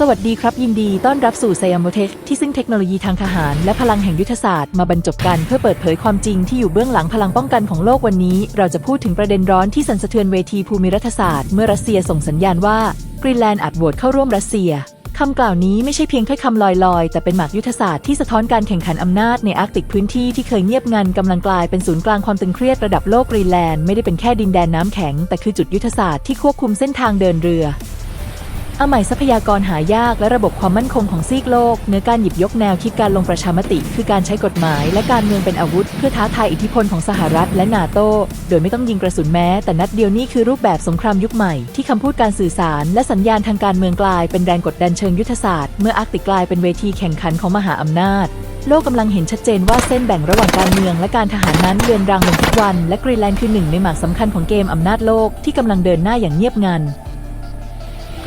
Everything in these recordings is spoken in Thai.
สวัสดีครับ ยินดีต้อนรับสู่ไซยามโมเทคที่ซึ่งเทคโนโลยีทางทหารและพลังแห่งยุทธศาสตร์มาบรรจบกันเพื่อเปิดเผยความจริงที่อยู่เบื้องหลังพลังป้องกันของโลกวันนี้ เราจะพูดถึงประเด็นร้อนที่สั่นสะเทือนเวทีภูมิรัฐศาสตร์เมื่อรัสเซียส่งสัญญาณว่ากรีนแลนด์อาจโหวตเข้าร่วมรัสเซียคำกล่าวนี้ไม่ใช่เพียงแค่คำลอยๆ แต่เป็นหมากยุทธศาสตร์ที่สะท้อนการแข่งขันอำนาจในอาร์กติกพื้นที่ที่เคยเงียบงันกำลังกลายเป็นศูนย์กลางความตึงเครียดระดับโลกกรีนแลนด์ไม่ได้เป็นแค่ดินแดนน้ำแข็งแต่คือจุดยุทธศาสตร์ที่ควบคุมเส้นทางเดินเรือ อาใหม่ทรัพยากรหายากและระบบความมั่นคงของซีกโลกเนื้อการหยิบยกแนวคิดการลงประชามติ คือการใช้กฎหมาย และการเมืองเป็นอาวุธ เพื่อท้าทายอิทธิพลของสหรัฐและนาโตโดยไม่ต้องยิงกระสุนแม้ แต่นัดเดียวนี่คือรูปแบบสงครามยุคใหม่ ที่คำพูดการสื่อสาร และสัญญาณทางการเมืองกลายเป็นแรงกดดันเชิงยุทธศาสตร์เมื่ออาร์กติกกลายเป็นเวทีแข่งขันของมหาอำนาจโลกกำลังเห็นชัดเจนว่าเส้นแบ่งระหว่างการเมืองและการทหารนั้นเลือนรางลงทุกวัน และกรีนแลนด์คือหนึ่งในหมากสำคัญของเกมอำนาจโลกที่กำลังเดินหน้าอย่างเงียบงัน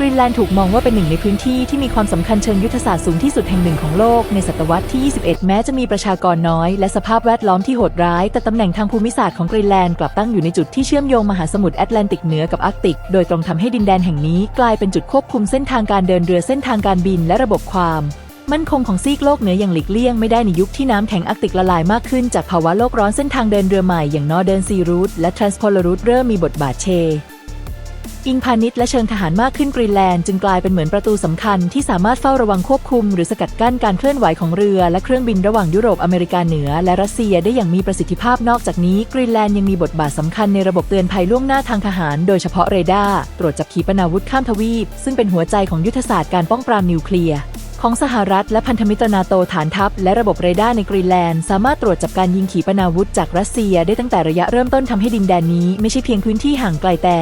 กรีนแลนด์ถูกมองว่าเป็นหนึ่งในพื้นที่ที่มีความสำคัญเชิงยุทธศาสตร์สูงที่สุดแห่งหนึ่งของโลกในศตวรรษที่ 21 แม้จะมีประชากรน้อย และสภาพแวดล้อมที่โหดร้าย แต่ตำแหน่งทางภูมิศาสตร์ของกรีนแลนด์กลับตั้งอยู่ในจุดที่เชื่อมโยงมหาสมุทรแอตแลนติกเหนือกับอาร์กติก โดยตรงทำให้ดินแดนแห่งนี้กลายเป็นจุดควบคุมเส้นทางการเดินเรือเส้นทางการบินและระบบความมั่นคงของซีกโลกเหนืออย่างหลีกเลี่ยงไม่ได้ในยุคที่น้ำแข็งอาร์กติกละลายมากขึ้นจากภาวะโลกร้อนเส้นทางเดินเรือใหม่อย่างนอร์เดิร์นซีรูทและทรานสโพลารูทเริ่มมีบทบาทเช อิงพาณิชย์และเชิงทหารมากขึ้นกรีนแลนด์จึงกลายเป็นเหมือนประตูสำคัญที่สามารถเฝ้าระวังควบคุม หรือสกัดกั้นการเคลื่อนไหวของเรือและเครื่องบินระหว่างยุโรปอเมริกาเหนือ และรัสเซียได้อย่างมีประสิทธิภาพนอกจากนี้กรีนแลนด์ยังมีบทบาทสำคัญในระบบเตือนภัยล่วงหน้าทางทหาร โดยเฉพาะเรดาร์ตรวจจับขีปนาวุธข้ามทวีป ซึ่งเป็นหัวใจของยุทธศาสตร์การป้องปรามนิวเคลียร์ของสหรัฐและพันธมิตรนาโตฐานทัพ และระบบเรดาร์ในกรีนแลนด์ สามารถตรวจจับการยิงขีปนาวุธจากรัสเซียได้ตั้งแต่ระยะเริ่มต้นทำให้ดินแดนนี้ไม่ใช่เพียงพื้นที่ห่างไกลแต่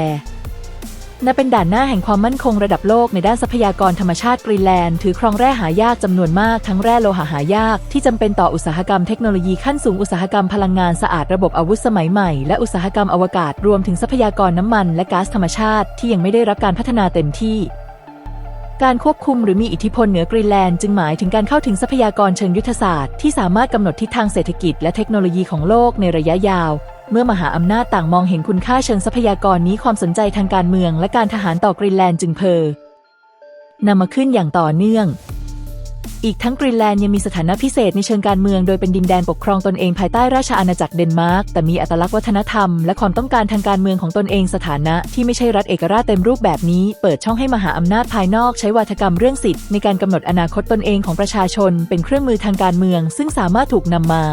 นับเป็นด่านหน้าแห่งความมั่นคงระดับโลกในด้านทรัพยากรธรรมชาติกรีแลนด์ ถือครองแร่หายากจำนวนมากทั้งแร่โลหะหายาก ที่จำเป็นต่ออุตสาหกรรมเทคโนโลยีขั้นสูงอุตสาหกรรมพลังงานสะอาดระบบอาวุธสมัยใหม่ และอุตสาหกรรมอวกาศรวมถึงทรัพยากรน้ำมันและก๊าซธรรมชาติที่ยังไม่ได้รับการพัฒนาเต็มที่การควบคุมหรือมีอิทธิพลเหนือกรีนแลนด์จึงหมายถึงการเข้าถึงทรัพยากรเชิงยุทธศาสตร์ที่สามารถกำหนดทิศทางเศรษฐกิจและเทคโนโลยีของโลกในระยะยาว เมื่อมหาอำนาจต่างมองเห็นคุณค่าเชิงทรัพยากรนี้ความสนใจทางการเมืองและการทหารต่อกรีนแลนด์จึงเพอนำมาขึ้นอย่างต่อเนื่อง อีกทั้งกรีนแลนด์ยังมีสถานะพิเศษในเชิงการเมืองโดยเป็นดินแดนปกครองตนเองภายใต้ราชอาณาจักรเดนมาร์กแต่มีอัตลักษณ์วัฒนธรรมและความต้องการทางการเมืองของตนเองสถานะที่ไม่ใช่รัฐเอกราชเต็มรูปแบบนี้ เปิดช่องให้มหาอำนาจภายนอกใช้วาทกรรมเรื่องสิทธิ์ในการกำหนดอนาคตตนเองของประชาชน เป็นเครื่องมือทางการเมือง ซึ่งสามารถถูกนำมา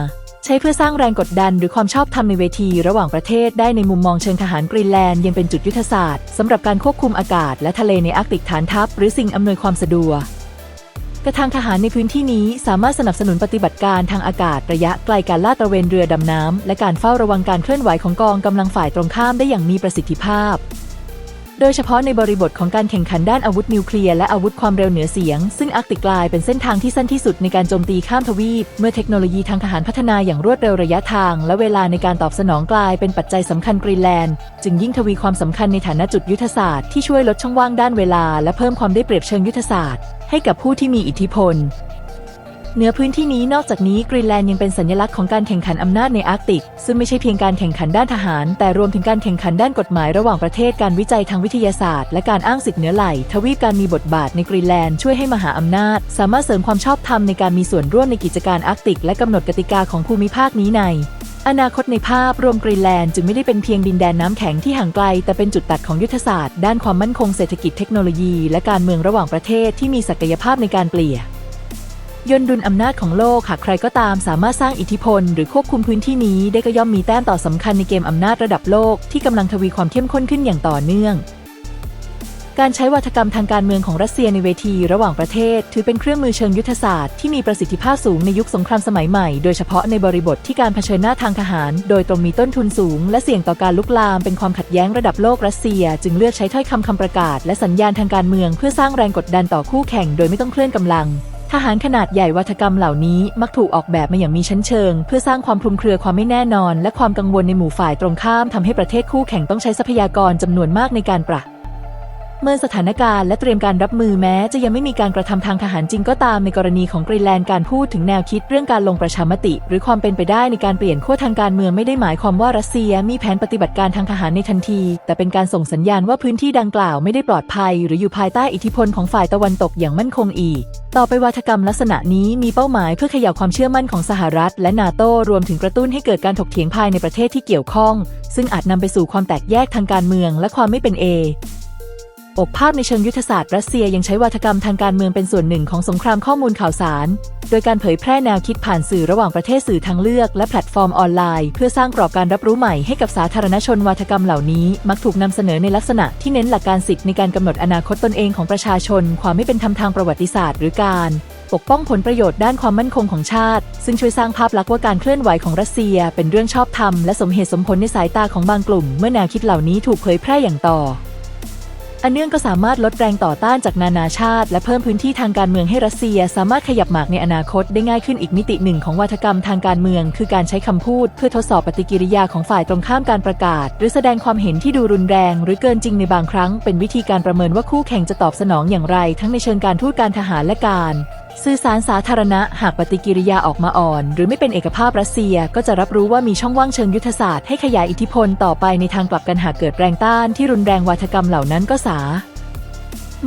ใช้เพื่อสร้างแรงกดดันหรือความชอบธรรมในเวทีระหว่างประเทศได้ในมุมมองเชิงทหารกรีนแลนด์ยังเป็นจุดยุทธศาสตร์สำหรับการควบคุมอากาศและทะเลในอาร์กติกฐานทัพหรือสิ่งอำนวยความสะดวกกระทางทหารในพื้นที่นี้สามารถสนับสนุนปฏิบัติการทางอากาศระยะไกลการลาดตระเวนเรือดำน้ำและการเฝ้าระวังการเคลื่อนไหวของกองกำลังฝ่ายตรงข้ามได้อย่างมีประสิทธิภาพ โดยเฉพาะในบริบทของการแข่งขันด้านอาวุธนิวเคลียร์และอาวุธความเร็วเหนือเสียง ซึ่งอาร์กติกกลายเป็นเส้นทางที่สั้นที่สุดในการโจมตีข้ามทวีป เมื่อเทคโนโลยีทางทหารพัฒนาอย่างรวดเร็วระยะทาง และเวลาในการตอบสนองกลายเป็นปัจจัยสำคัญกรีนแลนด์ จึงยิ่งทวีความสำคัญในฐานะจุดยุทธศาสตร์ที่ช่วยลดช่องว่างด้านเวลา และเพิ่มความได้เปรียบเชิงยุทธศาสตร์ ให้กับผู้ที่มีอิทธิพล เหนือพื้นที่นี้นอกจากนี้กรีนแลนด์ยังเป็นสัญลักษณ์ของการแข่งขันอำนาจในอาร์กติก ซึ่งไม่ใช่เพียงการแข่งขันด้านทหาร แต่รวมถึงการแข่งขันด้านกฎหมายระหว่างประเทศการวิจัยทางวิทยาศาสตร์ และการอ้างสิทธิเหนือไหลทวีปการมีบทบาทในกรีนแลนด์ช่วยให้มหาอำนาจ สามารถเสริมความชอบธรรมในการมีส่วนร่วมในกิจการอาร์กติก และกำหนดกติกาของภูมิภาคนี้ใน อนาคตในภาพรวมกรีนแลนด์จึงไม่ได้เป็นเพียงดินแดนน้ำแข็งที่ห่างไกล แต่เป็นจุดตัดของยุทธศาสตร์ด้านความมั่นคงเศรษฐกิจเทคโนโลยี และการเมืองระหว่างประเทศที่มีศักยภาพในการเปลี่ยน ยนดุลอำนาจของโลกหากใครก็ตามสามารถสร้างอิทธิพล หรือควบคุมพื้นที่นี้ได้ก็ย่อมมีแต้มต่อสำคัญในเกมอำนาจระดับโลกที่กำลังทวีความเข้มข้นขึ้นอย่างต่อเนื่อง การใช้วัฒกรรมทางการเมืองของรัสเซียในเวทีระหว่างประเทศ ถือเป็นเครื่องมือเชิงยุทธศาสตร์ที่มีประสิทธิภาพสูงในยุคสงครามสมัยใหม่ โดยเฉพาะในบริบทที่การเผชิญหน้าทางทหาร โดยตรงมีต้นทุนสูง และเสี่ยงต่อการลุกลามเป็นความขัดแย้งระดับโลกรัสเซีย จึงเลือกใช้ถ้อยคำคำประกาศ และสัญญาณทางการเมืองเพื่อสร้างแรงกดดันต่อคู่แข่ง โดยไม่ต้องเคลื่อนกำลัง ทหารขนาดใหญ่วัฒกรรมเหล่านี้มักถูกออกแบบมาอย่างมีชั้นเชิง เพื่อสร้างความคลุมเครือความไม่แน่นอน และความกังวลในหมู่ฝ่ายตรงข้ามทำให้ประเทศคู่แข่งต้องใช้ทรัพยากรจำนวนมากในการปรับ เมื่อสถานการณ์และเตรียมการรับมือแม้ จะยังไม่มีการกระทำทางทหารจริงก็ตามในกรณีของกรีนแลนด์การพูดถึงแนวคิดเรื่องการลงประชามติ หรือความเป็นไปได้ในการเปลี่ยนขั้วทางการเมืองไม่ได้หมายความว่ารัสเซียมีแผนปฏิบัติการทางทหารในทันที แต่เป็นการส่งสัญญาณว่าพื้นที่ดังกล่าวไม่ได้ปลอดภัย หรืออยู่ภายใต้อิทธิพลของฝ่ายตะวันตกอย่างมั่นคงอีกต่อไปวาทกรรมลักษณะนี้มีเป้าหมายเพื่อขย่าความเชื่อมั่นของสหรัฐ และนาโตรวมถึงกระตุ้นให้เกิดการถกเถียงภายในประเทศที่เกี่ยวข้อง ซึ่งอาจนำไปสู่ความแตกแยกทางการเมืองและความไม่เป็นเอ อกภาพในเชิงยุทธศาสตร์รัสเซียยังใช้วาทกรรมทางการเมืองเป็นส่วนหนึ่งของสงครามข้อมูลข่าวสาร โดยการเผยแพร่แนวคิดผ่านสื่อระหว่างประเทศสื่อทางเลือกและแพลตฟอร์มออนไลน์ เพื่อสร้างกรอบการรับรู้ใหม่ให้กับสาธารณชนวาทกรรมเหล่านี้ มักถูกนำเสนอในลักษณะที่เน้นหลักการสิทธิในการกำหนดอนาคตตนเองของประชาชน ความไม่เป็นธรรมทางประวัติศาสตร์ หรือการปกป้องผลประโยชน์ด้านความมั่นคงของชาติ ซึ่งช่วยสร้างภาพลักษณ์ว่าการเคลื่อนไหวของรัสเซีย เป็นเรื่องชอบธรรมและสมเหตุสมผลในสายตาของบางกลุ่ม เมื่อแนวคิดเหล่านี้ถูกเผยแพร่อย่างต่อ อันเนื่องก็สามารถลดแรงต่อต้านจากนานาชาติ และเพิ่มพื้นที่ทางการเมืองให้รัสเซีย สามารถขยับหมากในอนาคตได้ง่ายขึ้นอีกมิติหนึ่งของวัฒกรรมทางการเมือง คือการใช้คำพูด เพื่อทดสอบปฏิกิริยาของฝ่ายตรงข้ามการประกาศ หรือแสดงความเห็นที่ดูรุนแรง หรือเกินจริงในบางครั้ง เป็นวิธีการประเมินว่าคู่แข่งจะตอบสนองอย่างไร ทั้งในเชิงการทูตการทหารและการ สื่อสารสาธารณะหากปฏิกิริยาออกมาอ่อน หรือไม่เป็นเอกภาพรัสเซียก็จะรับรู้ว่ามีช่องว่างเชิงยุทธศาสตร์ให้ขยายอิทธิพลต่อไปในทางกลับกันหากเกิดแรงต้านที่รุนแรงวาทกรรมเหล่านั้นก็สา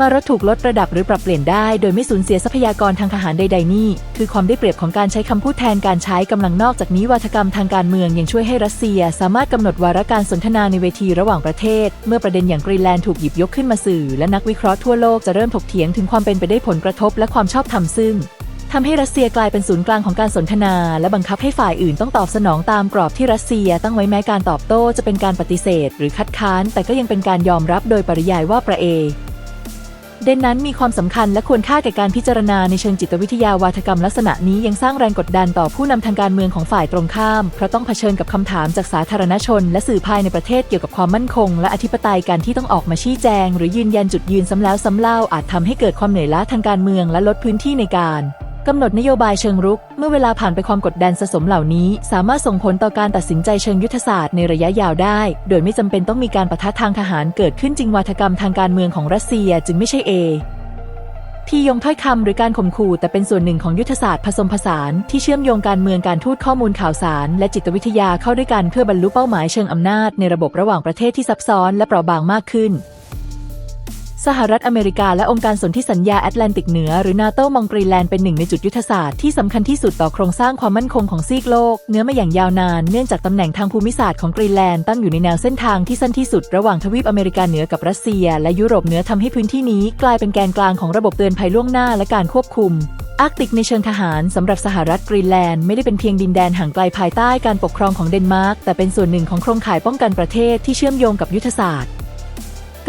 มารถถูกลดระดับหรือปรับเปลี่ยนได้ โดยไม่สูญเสียทรัพยากรทางทหารใด ๆ นี่ คือความได้เปรียบของการใช้คำพูดแทนการใช้กำลังนอกจากนี้วาทกรรมทางการเมืองยังช่วยให้รัสเซีย สามารถกำหนดวาระการสนทนาในเวทีระหว่างประเทศ เมื่อประเด็นอย่างกรีนแลนด์ถูกหยิบยกขึ้นมาสื่อ และนักวิเคราะห์ทั่วโลกจะเริ่มถกเถียงถึงความเป็นไปได้ผลกระทบ และความชอบธรรมซึ่งทำให้รัสเซียกลายเป็นศูนย์กลางของการสนทนา และบังคับให้ฝ่ายอื่นต้องตอบสนองตามกรอบที่รัสเซีย ตั้งไว้แม้การตอบโต้จะเป็นการปฏิเสธ หรือคัดค้าน แต่ก็ยังเป็นการยอมรับโดยปริยายว่าประเอ เด่นนั้นมีความสำคัญและควรค่าแก่การพิจารณาในเชิงจิตวิทยาวาทกรรมลักษณะนี้ยังสร้างแรงกดดันต่อผู้นำทางการเมืองของฝ่ายตรงข้าม เพราะต้องเผชิญกับคำถามจากสาธารณชน และสื่อภายในประเทศเกี่ยวกับความมั่นคง และอธิปไตยการที่ต้องออกมาชี้แจง หรือยืนยันจุดยืนซ้ำแล้วซ้ำเล่าอาจทำให้เกิดความเหนื่อยล้าทางการเมืองและลดพื้นที่ในการ กำหนดนโยบายเชิงรุก เมื่อเวลาผ่านไปความกดดันสะสมเหล่านี้ สามารถส่งผลต่อการตัดสินใจเชิงยุทธศาสตร์ในระยะยาวได้ โดยไม่จำเป็นต้องมีการประทะทางทหารเกิดขึ้นจริงวาทกรรมทางการเมืองของรัสเซียจึงไม่ใช่เอที่ยงถ้อยคำหรือการข่มขู่แต่เป็นส่วนหนึ่งของยุทธศาสตร์ผสมผสาน ที่เชื่อมโยงการเมืองการทูตข้อมูลข่าวสาร และจิตวิทยาเข้าด้วยกันเพื่อบรรลุเป้าหมายเชิงอำนาจในระบบระหว่างประเทศที่ซับซ้อนและเปราะบางมากขึ้น สหรัฐอเมริกาและองค์การสนธิสัญญาแอตแลนติกเหนือหรือนาโตมองกรีแลนด์เป็นหนึ่งในจุดยุทธศาสตร์ที่สำคัญที่สุดต่อโครงสร้างความมั่นคงของซีกโลก เนื้อมาอย่างยาวนาน เนื่องจากตำแหน่งทางภูมิศาสตร์ของกรีแลนด์ตั้งอยู่ในแนวเส้นทางที่สั้นที่สุดระหว่างทวีปอเมริกาเหนือกับรัสเซีย และยุโรปเหนือทำให้พื้นที่นี้ กลายเป็นแกนกลางของระบบเตือนภัยล่วงหน้าและการควบคุมอาร์กติกในเชิงทหารสำหรับสหรัฐกรีนแลนด์ไม่ได้เป็นเพียงดินแดนห่างไกลภายใต้การปกครองของเดนมาร์กแต่เป็นส่วนหนึ่งของโครงข่ายป้องกันประเทศที่เชื่อมโยงกับยุทธศาสตร์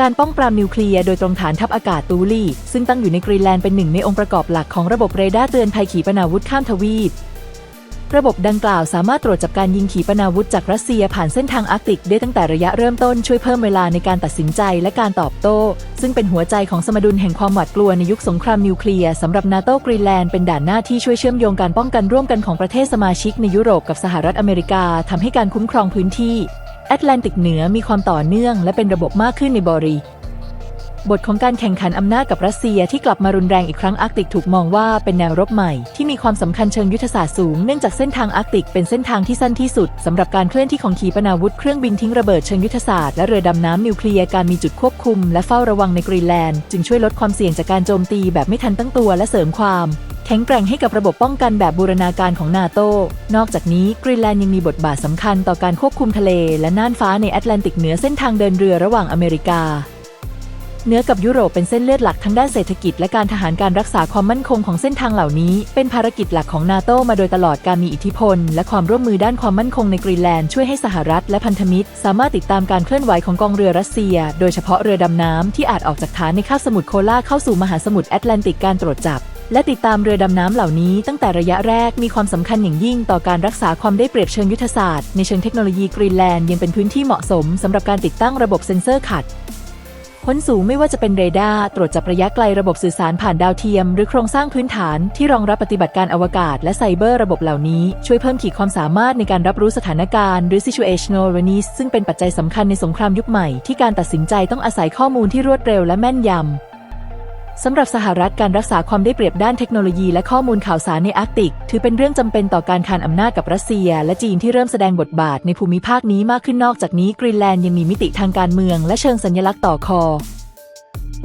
การป้องปรามนิวเคลียร์โดยตรงฐานทัพอากาศตูลี่ ซึ่งตั้งอยู่ในกรีนแลนด์เป็นหนึ่งในองค์ประกอบหลักของระบบเรดาร์เตือนภัยขีปนาวุธข้ามทวีป ระบบดังกล่าวสามารถตรวจจับการยิงขีปนาวุธจากรัสเซียผ่านเส้นทางอาร์กติกได้ตั้งแต่ระยะเริ่มต้นช่วยเพิ่มเวลาในการตัดสินใจและการตอบโต้ ซึ่งเป็นหัวใจของสมดุลแห่งความหวาดกลัวในยุคสงครามนิวเคลียร์สำหรับนาโตกรีนแลนด์เป็นด่านหน้าที่ช่วยเชื่อมโยงการป้องกันร่วมกันของประเทศสมาชิกในยุโรปกับสหรัฐอเมริกาทำให้การคุ้มครองพื้นที่ แอตแลนติกเหนือมีความต่อเนื่องและเป็นระบบมากขึ้นในบริบทของการแข่งขันอำนาจกับรัสเซียที่กลับมารุนแรงอีกครั้งอาร์กติกถูกมองว่าเป็นแนวรบใหม่ที่มีความสำคัญเชิงยุทธศาสตร์สูงเนื่องจากเส้นทางอาร์กติกเป็นเส้นทางที่สั้นที่สุดสำหรับการเคลื่อนที่ของขีปนาวุธเครื่องบินทิ้งระเบิดเชิงยุทธศาสตร์และเรือดำน้ำนิวเคลียร์การมีจุดควบคุมและเฝ้าระวังในกรีนแลนด์จึงช่วยลดความเสี่ยงจากการโจมตีแบบไม่ทันตั้งตัวและเสริมความ แข็งแกร่งให้กับระบบป้องกันแบบบูรณาการของนาโต นอกจากนี้กรีนแลนด์ยังมีบทบาทสำคัญต่อการควบคุมทะเล และน่านฟ้าในแอตแลนติกเหนือเส้นทางเดินเรือระหว่างอเมริกาเนื้อกับยุโรปเป็นเส้นเลือดหลักทั้งด้านเศรษฐกิจและการทหารการรักษาความมั่นคงของเส้นทางเหล่านี้ เป็นภารกิจหลักของนาโตมาโดยตลอดการมีอิทธิพล และความร่วมมือด้านความมั่นคงในกรีนแลนด์ช่วยให้สหรัฐและพันธมิตร สามารถติดตามการเคลื่อนไหวของกองเรือรัสเซีย โดยเฉพาะเรือดำน้ำที่อาจออกจากฐานในคาบสมุทรโคลาเข้าสู่มหาสมุทรแอตแลนติกการตรวจจับ และติดตามเรือดำน้ำเหล่านี้ตั้งแต่ระยะแรกมีความสำคัญอย่างยิ่งต่อการรักษาความได้เปรียบเชิงยุทธศาสตร์ในเชิงเทคโนโลยีกรีนแลนด์ยังเป็นพื้นที่เหมาะสมสำหรับการติดตั้งระบบเซ็นเซอร์ขัดพ้นสูงไม่ว่าจะเป็นเรดาร์ตรวจจับระยะไกลระบบสื่อสารผ่านดาวเทียม หรือโครงสร้างพื้นฐานที่รองรับปฏิบัติการอวกาศและไซเบอร์ระบบเหล่านี้ ช่วยเพิ่มขีดความสามารถในการรับรู้สถานการณ์หรือ situational awareness ซึ่งเป็นปัจจัยสำคัญในสงครามยุคใหม่ที่การตัดสินใจต้องอาศัยข้อมูลที่รวดเร็วและแม่นยำ สำหรับสหรัฐการรักษาความได้เปรียบด้านเทคโนโลยีและข้อมูลข่าวสารในอาร์กติก ถือเป็นเรื่องจำเป็นต่อการคานอำนาจกับรัสเซีย และจีนที่เริ่มแสดงบทบาทในภูมิภาคนี้มากขึ้นนอกจากนี้กรีนแลนด์ยังมีมิติทางการเมืองและเชิงสัญลักษณ์ต่อคอ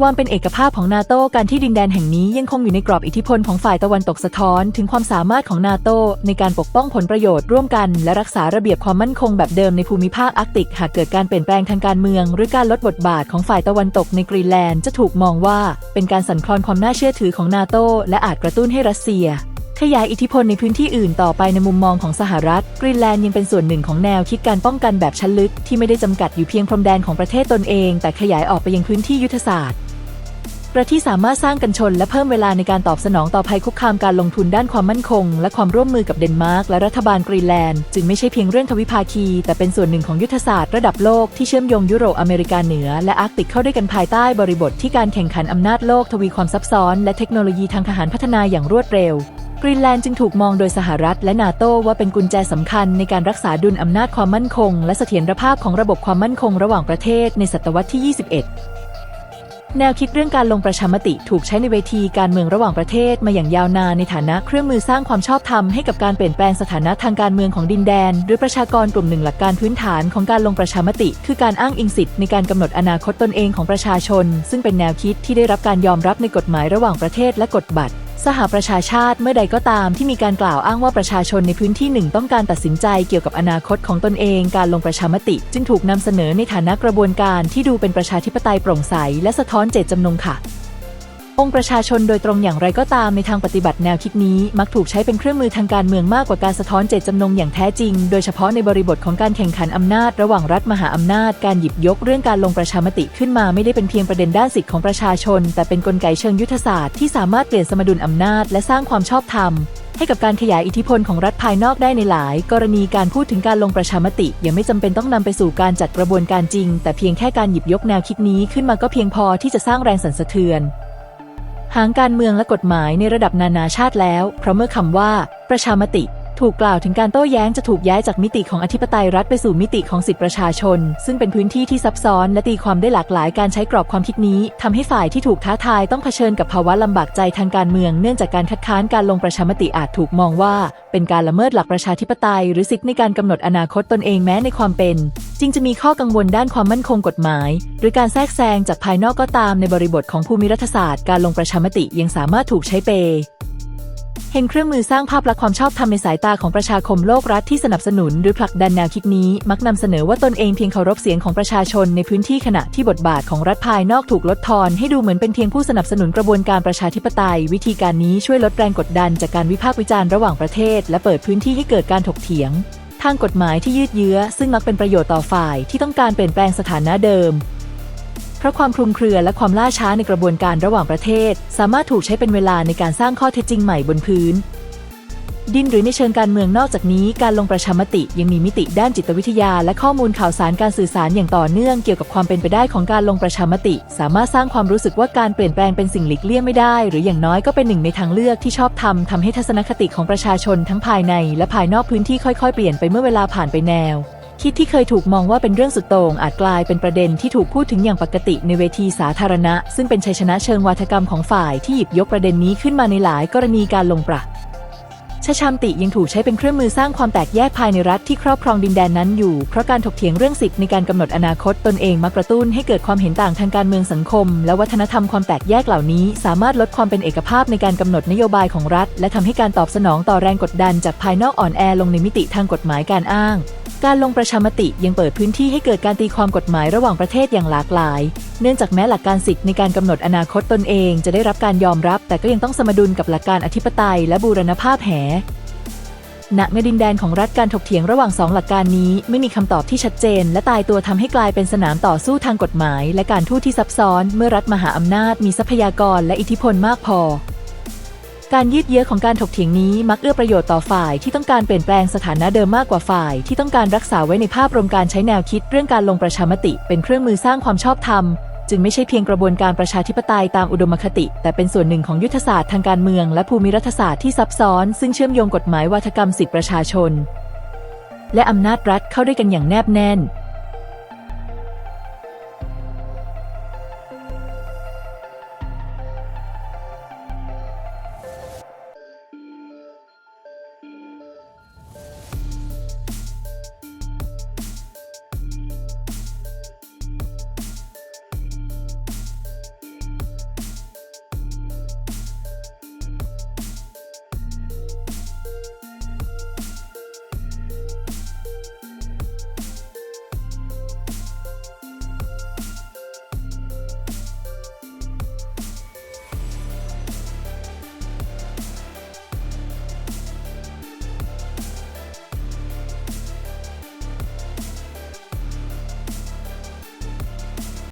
ความเป็นเอกภาพของนาโตการที่ดินแดนแห่งนี้ยังคงอยู่ในกรอบอิทธิพลของฝ่ายตะวันตกสะท้อน ถึงความสามารถของนาโตในการปกป้องผลประโยชน์ร่วมกัน และรักษาระเบียบความมั่นคงแบบเดิมในภูมิภาคอาร์กติก หากเกิดการเปลี่ยนแปลงทางการเมือง หรือการลดบทบาทของฝ่ายตะวันตกในกรีนแลนด์จะถูกมองว่า เป็นการสั่นคลอนความน่าเชื่อถือของนาโตและอาจกระตุ้นให้รัสเซีย ขยายอิทธิพลในพื้นที่อื่นต่อไปในมุมมองของสหรัฐ กรีนแลนด์ยังเป็นส่วนหนึ่งของแนวคิดการป้องกันแบบชั้นลึก ที่ไม่ได้จำกัดอยู่เพียงพรมแดนของประเทศตนเอง แต่ขยายออกไปยังพื้นที่ยุทธศาสตร์ประที่สามารถสร้างกันชนและเพิ่มเวลาในการตอบสนองต่อภัยคุกคามการลงทุนด้านความมั่นคง และความร่วมมือกับเดนมาร์กและรัฐบาลกรีนแลนด์จึงไม่ใช่เพียงเรื่องทวิภาคี แต่เป็นส่วนหนึ่งของยุทธศาสตร์ระดับโลกที่เชื่อมโยงยุโรปอเมริกาเหนือ และอาร์กติกเข้าด้วยกันภายใต้บริบทที่การแข่งขันอำนาจโลกทวีความซับซ้อน และเทคโนโลยีทางทหารพัฒนาอย่างรวดเร็ว กรีนแลนด์จึงถูกมองโดยสหรัฐและนาโตว่าเป็นกุญแจสำคัญในการรักษาดุลอำนาจความมั่นคง และเสถียรภาพของระบบความมั่นคงระหว่างประเทศในศตวรรษที่ 21แนวคิดเรื่องการลงประชามติถูกใช้ในเวทีการเมืองระหว่างประเทศมาอย่างยาวนานในฐานะเครื่องมือสร้างความชอบธรรมให้กับการเปลี่ยนแปลงสถานะทางการเมืองของดินแดน หรือประชากรกลุ่มหนึ่งหลักการพื้นฐานของการลงประชามติ คือการอ้างอิงสิทธิ์ในการกำหนดอนาคตตนเองของประชาชน ซึ่งเป็นแนวคิดที่ได้รับการยอมรับในกฎหมายระหว่างประเทศและกฎบัตร สหประชาชาติเมื่อใดก็ตามที่มีการกล่าวอ้างว่าประชาชนในพื้นที่หนึ่งต้องการตัดสินใจเกี่ยวกับอนาคตของตนเองการลงประชามติ จึงถูกนำเสนอในฐานะกระบวนการที่ดูเป็นประชาธิปไตยโปร่งใสและสะท้อนเจตจำนงค่ะ องค์ประชาชนโดยตรงอย่างไรก็ตามในทางปฏิบัติแนวคิดนี้ มักถูกใช้เป็นเครื่องมือทางการเมืองมากกว่าการสะท้อนเจตจำนงอย่างแท้จริง โดยเฉพาะในบริบทของการแข่งขันอำนาจระหว่างรัฐมหาอำนาจ การหยิบยกเรื่องการลงประชามติขึ้นมาไม่ได้เป็นเพียงประเด็นด้านสิทธิของประชาชน แต่เป็นนกลไกเชิงยุทธศาสตร์ที่สามารถเปลี่ยนสมดุลอำนาจและสร้างความชอบธรรมให้กับการขยายอิทธิพลของรัฐภายนอกได้ในหลาย กรณีการพูดถึงการลงประชามติ ยังไม่จำเป็นต้องนำไปสู่การจัดกระบวนการจริง แต่เพียงแค่การหยิบยกแนวคิดนี้ขึ้นมาก็เพียงพอที่จะสร้างแรงสั่นสะเทือน หางการเมืองและกฎหมายในระดับนานาชาติแล้ว เพราะเมื่อคำว่า ประชามติ ถูกกล่าวถึงการโต้แย้งจะถูกย้ายจากมิติของอธิปไตยรัฐไปสู่มิติของสิทธิประชาชน ซึ่งเป็นพื้นที่ที่ซับซ้อนและตีความได้หลากหลายการใช้กรอบความคิดนี้ทำให้ฝ่ายที่ถูกท้าทายต้องเผชิญกับภาวะลำบากใจทางการเมือง เนื่องจากการคัดค้านการลงประชามติอาจถูกมองว่า เป็นการละเมิดหลักประชาธิปไตย หรือสิทธิในการกำหนดอนาคตตนเองแม้ในความเป็นจริงจะมีข้อกังวลด้านความมั่นคงกฎหมาย หรือการแทรกแซงจากภายนอกก็ตามในบริบทของภูมิรัฐศาสตร์ การลงประชามติยังสามารถถูกใช้เป เห็นเครื่องมือสร้างภาพลักษณ์ความชอบธรรมในสายตาของประชาคมโลกรัฐที่สนับสนุนหรือผลักดันแนวคิดนี้ มักนำเสนอว่าตนเองเพียงเคารพเสียงของประชาชนในพื้นที่ขณะที่บทบาทของรัฐภายนอกถูกลดทอน ให้ดูเหมือนเป็นเพียงผู้สนับสนุนกระบวนการประชาธิปไตย วิธีการนี้ช่วยลดแรงกดดันจากการวิพากษ์วิจารณ์ระหว่างประเทศ และเปิดพื้นที่ให้เกิดการถกเถียง ทางกฎหมายที่ยืดเยื้อ ซึ่งมักเป็นประโยชน์ต่อฝ่ายที่ต้องการเปลี่ยนแปลงสถานะเดิม เพราะความคลุมเครือและความล่าช้าในกระบวนการระหว่างประเทศ สามารถถูกใช้เป็นเวลาในการสร้างข้อเท็จจริงใหม่บนพื้น ดินหรือในเชิงการเมืองนอกจากนี้ การลงประชามติยังมีมิติด้านจิตวิทยา และข้อมูลข่าวสารการสื่อสารอย่างต่อเนื่องเกี่ยวกับความเป็นไปได้ของการลงประชามติ สามารถสร้างความรู้สึกว่าการเปลี่ยนแปลงเป็นสิ่งหลีกเลี่ยงไม่ได้ หรืออย่างน้อยก็เป็นหนึ่งในทางเลือกที่ชอบทำทำให้ทัศนคติของประชาชนทั้งภายใน และภายนอกพื้นที่ค่อย ๆ เปลี่ยนไปเมื่อเวลาผ่านไปแนว คิดที่เคยถูกมองว่าเป็นเรื่องสุดโต่งอาจกลายเป็นประเด็นที่ถูกพูดถึงอย่างปกติในเวทีสาธารณะ ซึ่งเป็นชัยชนะเชิงวาทกรรมของฝ่ายที่หยิบยกประเด็นนี้ขึ้นมาในหลายกรณีการลงประ ชาชามติยังถูกใช้เป็นเครื่องมือสร้างความแตกแยกภายในรัฐที่ครอบครองดินแดนนั้นอยู่ เพราะการถกเถียงเรื่องสิทธิในการกำหนดอนาคตตนเองมักกระตุ้นให้เกิดความเห็นต่างทางการเมืองสังคม และวัฒนธรรมความแตกแยกเหล่านี้ สามารถลดความเป็นเอกภาพในการกำหนดนโยบายของรัฐ และทำให้การตอบสนองต่อแรงกดดันจากภายนอกอ่อนแอลงในมิติทางกฎหมายการอ้างการลงประชามติยังเปิดพื้นที่ให้เกิดการตีความกฎหมายระหว่างประเทศอย่างหลากหลาย เนื่องจากแม้หลักการสิทธิในการกำหนดอนาคตตนเองจะได้รับการยอมรับ แต่ก็ยังต้องสมดุลกับหลักการอธิปไตยและบูรณภาพแห ณในดินแดนของรัฐการถกเถียงระหว่างสองหลักการนี้ ไม่มีคำตอบที่ชัดเจน และตายตัวทำให้กลายเป็นสนามต่อสู้ทางกฎหมาย และการทูตที่ซับซ้อน เมื่อรัฐมหาอำนาจมีทรัพยากรและอิทธิพลมากพอ การยืดเยื้อของการถกเถียงนี้มักเอื้อประโยชน์ต่อฝ่ายที่ต้องการเปลี่ยนแปลงสถานะเดิมมากกว่าฝ่าย ที่ต้องการรักษาไว้ในภาพรวมการใช้แนวคิดเรื่องการลงประชามติ เป็นเครื่องมือสร้างความชอบธรรม จึงไม่ใช่เพียงกระบวนการประชาธิปไตยตามอุดมคติ แต่เป็นส่วนหนึ่งของยุทธศาสตร์ทางการเมือง และภูมิรัฐศาสตร์ที่ซับซ้อน ซึ่งเชื่อมโยงกฎหมายวาทกรรมสิทธิประชาชน และอำนาจรัฐเข้าด้วยกันอย่างแนบแน่น